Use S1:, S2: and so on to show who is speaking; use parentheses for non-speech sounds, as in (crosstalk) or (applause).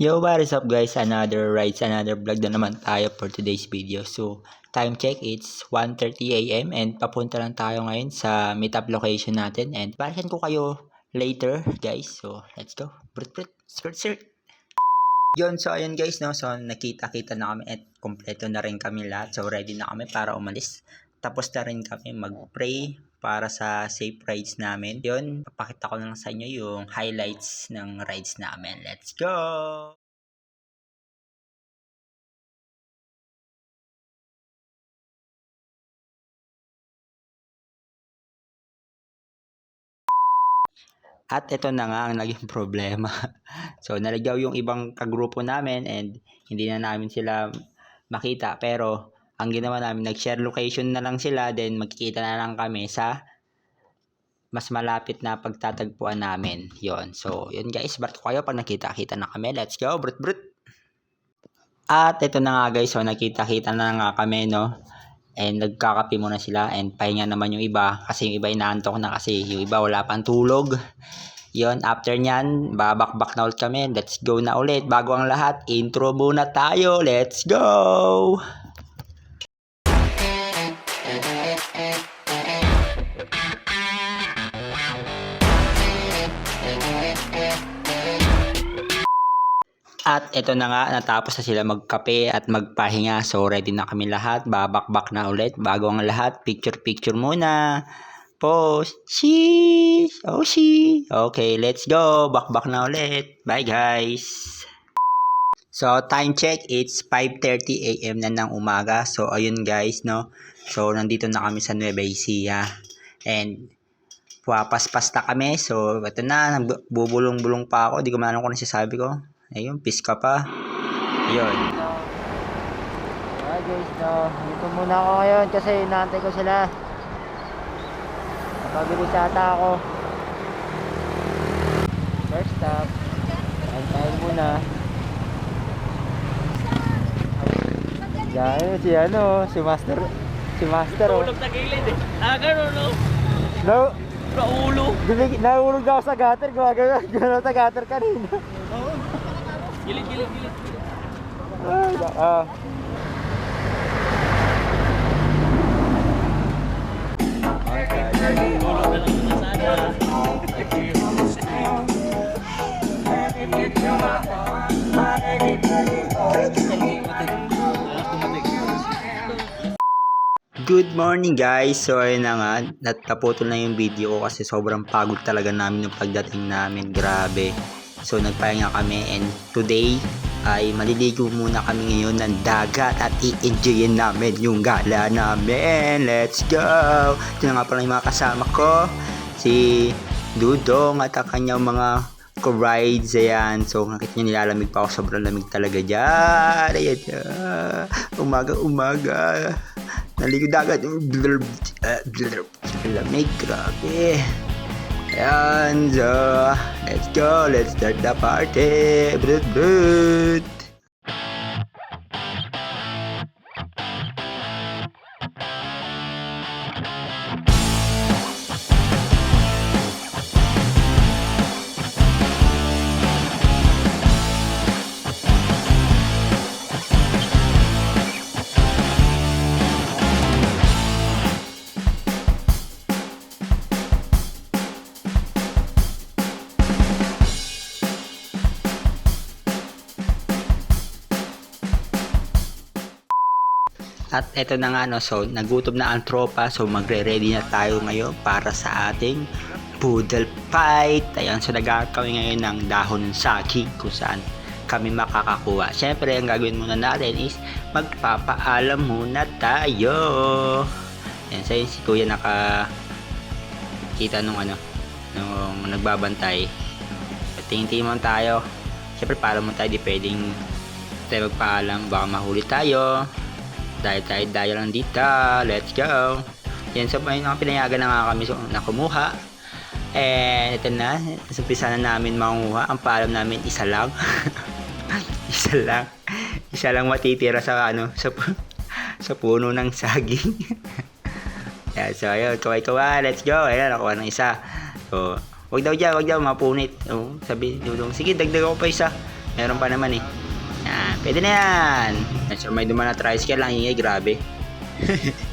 S1: Yo, what is up guys? Another rides, another vlog na naman tayo for today's video. So, time check, it's 1.30am and papunta lang tayo ngayon sa meetup location natin. And balikan ko kayo later guys. So, let's go. Brut brut, skirt skirt. Yun, so ayun guys, no? So, nakita-kita na kami at kompleto na rin kami lahat. So, ready na kami para umalis. Tapos na rin kami mag-pray para sa safe rides namin. Yun, papakita ko lang sa inyo yung highlights ng rides namin. Let's go! At ito na nga ang naging (laughs) problema. so, naligaw yung ibang kagrupo namin and hindi na namin sila makita. Pero, ang ginawa namin, nag-share location na lang sila, then magkikita na lang kami sa mas malapit na pagtatagpuan namin. yon So, yun guys, ba't ko kayo pag nakita-kita na kami? Let's go, brut brut! At ito na nga guys, so nakita-kita na nga kami, no? And nagkakape muna sila and pahinga naman yung iba kasi yung iba inaantok na kasi yung iba wala pang tulog. Yon after nyan, babakbak na ulit kami. Let's go na ulit. Bago ang lahat, intro muna tayo. Let's go! At ito na nga, natapos na sila magkape at magpahinga. So, ready na kami lahat. Babakbak na ulit. Bago ang lahat, picture-picture muna. Pause. Sheesh. Oh, she. Okay, let's go. Bakbak na ulit. Bye, guys. So, time check, it's 5.30 a.m. na ng umaga. So, ayun guys, no? So, nandito na kami sa Nueva Ecija. And, puwapaspas na kami. So, ito na, bubulong-bulong pa ako. Di ko man alam kung ano sasabi ko. Ayun, piska pa. Ayun.
S2: Hi guys, no. Dito muna ako ngayon kasi inaantay ko sila. Napabilis ata ako. First stop. Antayin muna. Yan, si ano, si Master. Si Master, oh.
S3: Tulog sa gilid eh. Ah, ganun no?
S2: No,
S3: Sa ulo.
S2: binig, nahulog ako sa gutter. Gumagano, gano'n sa gutter kanina.
S3: Gilid, gilid, gilid.
S2: Ay, ah.
S3: Tulog na
S1: Good morning guys! So ayun na nga, nataputol na yung video ko kasi sobrang pagod talaga namin yung pagdating namin. Grabe. So nagpahinga kami and today ay maliligo muna kami ngayon ng dagat at i-enjoyin namin yung gala namin. Let's go! Ito na nga pala yung mga kasama ko. Si Dudong at ang kanyang mga ko-rides. Ayan. So nakita nyo nilalamig pa ako. Sobrang lamig talaga dyan. Ayan. ah. Umaga, umaga. Naligo dagat. Lamig, eh, grabe. Ayan, so, let's go. Let's start the party. Brut, brut. At eto na nga no, so nagutom na ang tropa, so magre-ready na tayo ngayon para sa ating poodle fight. Ayan, so nagkakawin ngayon ng dahon ng saging kung saan kami makakakuha. Siyempre, ang gagawin muna natin is magpapaalam muna tayo. Ayan, so si kuya naka kita nung ano, nung nagbabantay. Tingin-tingin mo tayo. Siyempre, paalam mo tayo, di pwedeng tayo magpaalam, baka mahuli tayo. Dahil tayo tayo lang dito. Let's go. Yan, so may mga pinayagan na nga kami so, na kumuha. And ito na, umpisa na namin manguha. Ang paalam namin isa lang. (laughs) isa lang. Isa lang matitira sa ano, sa (laughs) sa puno ng saging. (laughs) Yan, so ayun, kaway-kaway, let's go. Ayan, nakuha ng isa. So, wag daw dyan, wag daw, mapunit. So, sabi, dudong, sige, dagdag ako pa isa. Meron pa naman eh. Yan, pwede na yan. So may duman na tricycle lang ingay, grabe. (laughs)